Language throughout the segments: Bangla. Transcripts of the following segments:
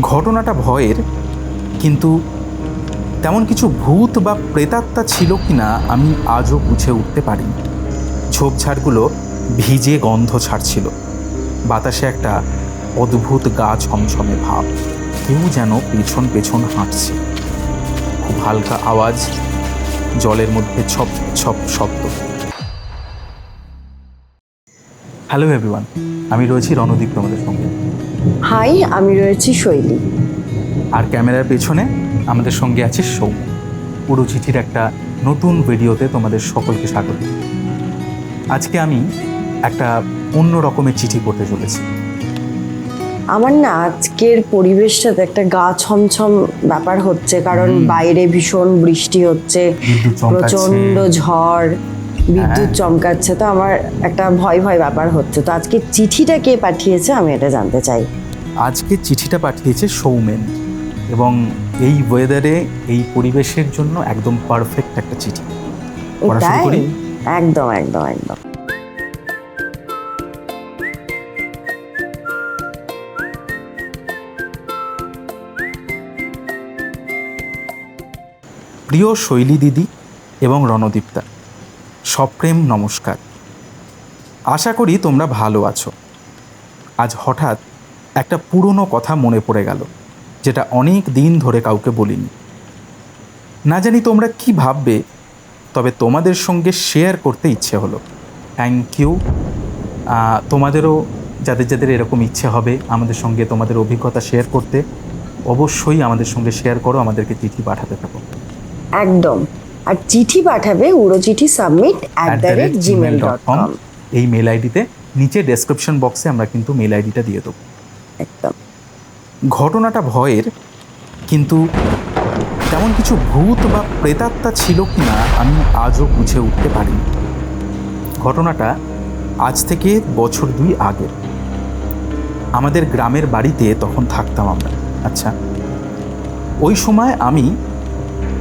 ঘটনাটা ভয়ের, কিন্তু তেমন কিছু ভূত বা প্রেতাত্মা ছিল কিনা আমি আজও বুঝে উঠতে পারিনি। ঝোপঝাড়গুলো ভিজে গন্ধ ছাড়ছিল। বাতাসে একটা অদ্ভুত গা ছমছমে ভাব। কেউ যেন পেছন পেছন হাঁটছে। খুব হালকা আওয়াজ, জলের মধ্যে ছপ ছপ শব্দ। হ্যালো এভরিওয়ান আমি রয়েছি রণদীপ তোমাদের সঙ্গে। হাই আমি রয়েছি শৈলী। আর ক্যামেরার পেছনে আমাদের সঙ্গে আছে সৌম্য পুরো চিঠির একটা নতুন ভিডিওতে তোমাদের সকলকে স্বাগত। আজকে আমি একটা অন্য রকমের চিঠি পড়তে চলেছি। আমার না আজকের পরিবেশটাতে একটা গা ছমছম ব্যাপার হচ্ছে কারণ বাইরে ভীষণ বৃষ্টি হচ্ছে প্রচণ্ড ঝড় বিদ্যুৎ হ্যাঁ। চমকাচ্ছে তো আমার একটা ভয় ভয় ব্যাপার হচ্ছে। তো আজকে চিঠিটা কে পাঠিয়েছে আমি এটা জানতে চাই। আজকে চিঠিটা পাঠিয়েছে সৌমেন। এবং এই ওয়েদারে এই পরিবেশের জন্য একদম পারফেক্ট একটা চিঠি? একদম একদম একদম। প্রিয় শৈলী দিদি এবং রণদীপ্তা সপ্রেম নমস্কার। আশা করি তোমরা ভালো আছো। আজ হঠাৎ একটা পুরনো কথা মনে পড়ে গেল যেটা অনেক দিন ধরে কাউকে বলিনি। না জানি তোমরা কি ভাববে তবে তোমাদের সঙ্গে শেয়ার করতে ইচ্ছে হলো। থ্যাংক ইউ তোমাদেরও যাদের যাদের এরকম ইচ্ছে হবে আমাদের সঙ্গে তোমাদের অভিজ্ঞতা শেয়ার করতে অবশ্যই আমাদের সঙ্গে শেয়ার করো আমাদেরকে চিঠি পাঠাতে থাকো। একদম। আর চিঠি পাঠাবে উড়ো চিঠি submit at the rate gmail dot com এই মেল আইডিতে নিচে ডেসক্রিপশন বক্সে আমরা কিন্তু মেল আইডিটা দিয়ে দেবো। একদম। ঘটনাটা ভয়ের, কিন্তু তেমন কিছু ভূত বা প্রেতাত্মা ছিল কিনা আমি আজও বুঝে উঠতে পারিনি। ঘটনাটা আজ থেকে বছর দুই আগে আমাদের গ্রামের বাড়িতে তখন থাকতাম আমরা। আচ্ছা ওই সময় আমি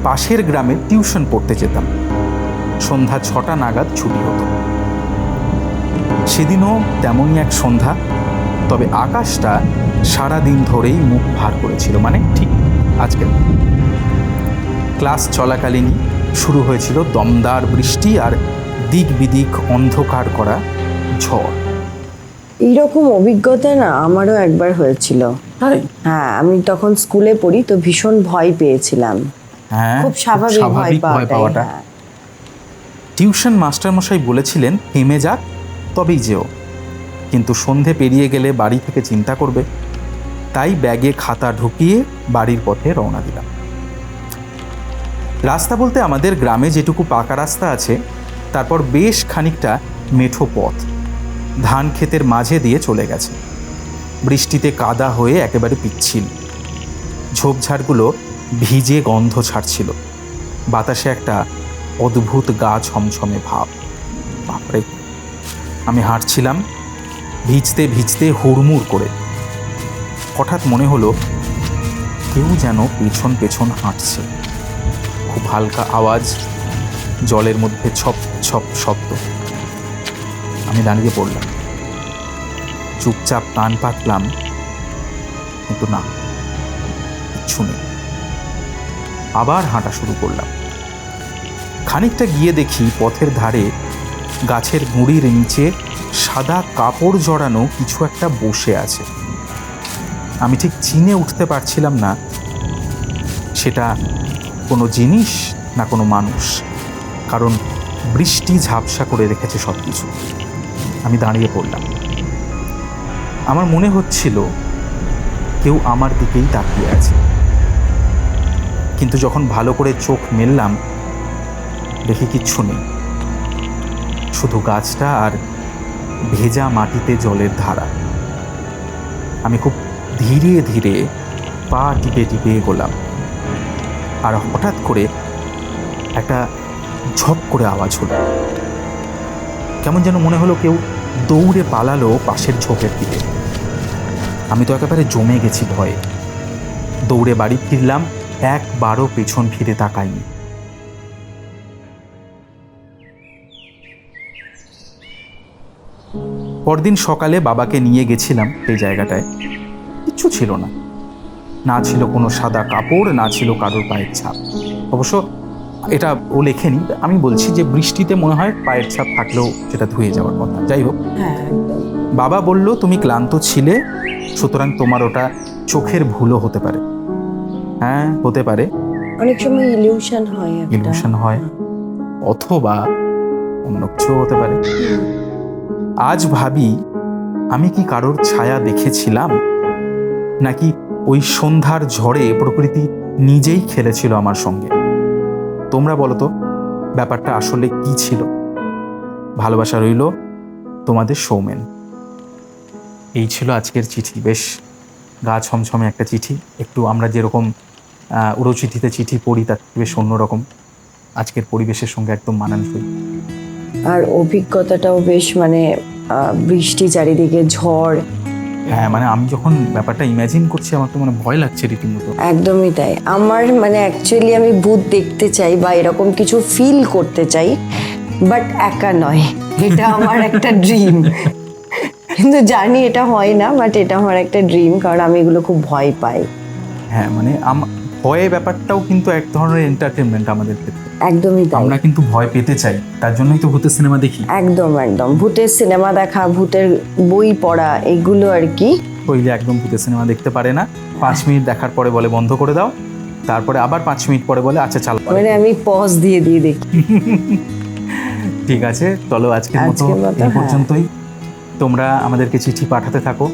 পাশের গ্রামে টিউশন পড়তে যেতাম। সন্ধ্যা ছটা নাগাদ ছুটি হতো। সেদিনও তেমনই এক সন্ধ্যা তবে আকাশটা সারা দিন ধরেই মুখ ভার করেছিল মানে ঠিক আজকের মতো। ক্লাস চলাকালীনই শুরু হয়েছিল দমদার বৃষ্টি আর দিক বিদিক অন্ধকার করা ঝড়। এইরকম অভিজ্ঞতা না আমারও একবার হয়েছিল। হ্যাঁ আমি তখন স্কুলে পড়ি তো ভীষণ ভয় পেয়েছিলাম। হ্যাঁ খুব স্বাভাবিক ভয় পাওয়াটা। হ্যাঁ। টিউশন মাস্টারমশাই বলেছিলেন থেমে যাক তবেই যেও। কিন্তু সন্ধে পেরিয়ে গেলে বাড়ি থেকে চিন্তা করবে। তাই ব্যাগে খাতা ঢুকিয়ে বাড়ির পথে রওনা দিলাম। রাস্তা বলতে আমাদের গ্রামে যেটুকু পাকা রাস্তা আছে, তারপর বেশ খানিকটা মেঠো পথ। ধান ক্ষেতের মাঝে দিয়ে চলে গেছে। বৃষ্টিতে কাদা হয়ে একেবারে পিচ্ছিল। ঝোপঝাড়গুলো ভিজে গন্ধ ছাড়ছিল। বাতাসে একটা অদ্ভুত গা ছমছমে ভাব। বাপরে! আমি হাঁটছিলাম ভিজতে ভিজতে হুড়মুড় করে। হঠাৎ মনে হলো কেউ যেন পেছন পেছন হাঁটছে। খুব হালকা আওয়াজ, জলের মধ্যে ছপ ছপ শব্দ। আমি দাঁড়িয়ে পড়লাম। চুপচাপ কান পাতলাম, কিন্তু না, কিচ্ছু নেই। আবার হাঁটা শুরু করলাম। খানিকটা গিয়ে দেখি পথের ধারে গাছের গুঁড়ির নিচে সাদা কাপড় জড়ানো কিছু একটা বসে আছে। আমি ঠিক চিনে উঠতে পারছিলাম না সেটা কোনো জিনিস না কোনো মানুষ, কারণ বৃষ্টি ঝাপসা করে রেখেছে সব কিছু আমি দাঁড়িয়ে পড়লাম। আমার মনে হচ্ছিল কেউ আমার দিকেই তাকিয়ে আছে। কিন্তু যখন ভালো করে চোখ মেললাম, দেখি কিচ্ছু নেই। শুধু গাছটা আর ভেজা মাটিতে জলের ধারা। আমি খুব ধীরে ধীরে পা টিপে টিপে এগোলাম। আর হঠাৎ করে একটা ঝপ করে আওয়াজ হলো। কেমন যেন মনে হলো কেউ দৌড়ে পালালো পাশের ঝোপের দিকে। আমি তো একেবারে জমে গেছি ভয়ে। দৌড়ে বাড়ি ফিরলাম, একবারও পেছন ফিরে তাকাইনি। পরদিন সকালে বাবাকে নিয়ে গেছিলাম সেই জায়গাটায়। কিচ্ছু ছিল না। না ছিল কোনো সাদা কাপড় না ছিল কারোর পায়ের ছাপ। অবশ্য এটা ও লেখেনি আমি বলছি যে বৃষ্টিতে মনে হয় পায়ের ছাপ থাকলেও সেটা ধুয়ে যাওয়ার কথা। যাই হোক হ্যাঁ। বাবা বলল তুমি ক্লান্ত ছিলে সুতরাং তোমার ওটা চোখের ভুলও হতে পারে। হ্যাঁ হতে পারে। অনেক সময় ইলিউশন হয় ইলিউশন হয়। অথবা অন্য কিছু হতে পারে। আজ ভাবি আমি কি কারোর ছায়া দেখেছিলাম? নাকি ওই সন্ধ্যার ঝড়ে প্রকৃতি নিজেই খেলেছিল আমার সঙ্গে? তোমরা বলো তো ব্যাপারটা আসলে কি ছিল? ভালোবাসা রইল তোমাদের সৌমেন। এই ছিল আজকের চিঠি। বেশ গা ছমছমে একটা চিঠি। একটু আমরা যেরকম আহ, উড়োচিঠিতে চিঠি পড়ি তার বেশ অন্যরকম। আজকের পরিবেশের সঙ্গে একদম মানানসই। আর অভিজ্ঞতাটাও বেশ মানে বৃষ্টি চারিদিকে ঝড়। হ্যাঁ মানে আমি যখন ব্যাপারটা ইমাজিন করছি আমার তো মানে ভয় লাগছে রীতিমতো। একদমই তাই। আমার মানে অ্যাকচুয়ালি আমি ভূত দেখতে চাই বা এরকম কিছু ফিল করতে চাই বাট একা নয়। এটা আমার একটা ড্রিম কিন্তু জানি এটা হয় না বাট এটা আমার একটা ড্রিম কারণ আমি এগুলো খুব ভয় পাই। হ্যাঁ মানে ভয়ে ব্যাপারটাও কিন্তু এক ধরনের এন্টারটেনমেন্ট আমাদের ক্ষেত্রে। একদমই তাই। আমরা কিন্তু ভয় পেতে চাই তার জন্যই তো ভূতের সিনেমা দেখি। একদম একদম। ভূতের সিনেমা দেখা ভূতের বই পড়া এগুলো আর কি। কইলে একদম ভূতের সিনেমা দেখতে পারে না পাঁচ মিনিট দেখার পরে বলে বন্ধ করে দাও তারপরে আবার পাঁচ মিনিট পরে বলে আচ্ছা চাল। মানে আমি পজ দিয়ে দিয়ে দেখি। ঠিক আছে চলো আজকের মতো এই হ্যাঁ। পর্যন্তই। তোমরা আমাদেরকে চিঠি পাঠাতে থাকো।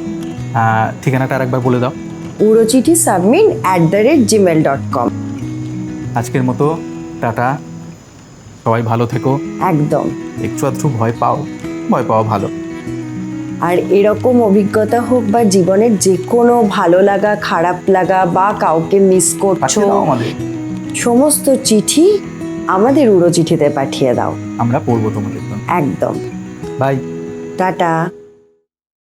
ঠিকানাটা আরেকবার বলে দাও। উড়োচিঠি submit at the rate gmail dot com আজকের মতো টাটা। সবাই ভালো থেকো। একদম। একটু আধটু ভয় পাও ভয় পাওয়া ভালো। আর এরকম অভিজ্ঞতা হোক বা জীবনের যে কোনো ভালো লাগা খারাপ লাগা বা কাউকে মিস করছ সমস্ত চিঠি আমাদের উড়ো চিঠিতে পাঠিয়ে দাও। আমরা পড়ব তোমাদের একদম। বাই। টাটা।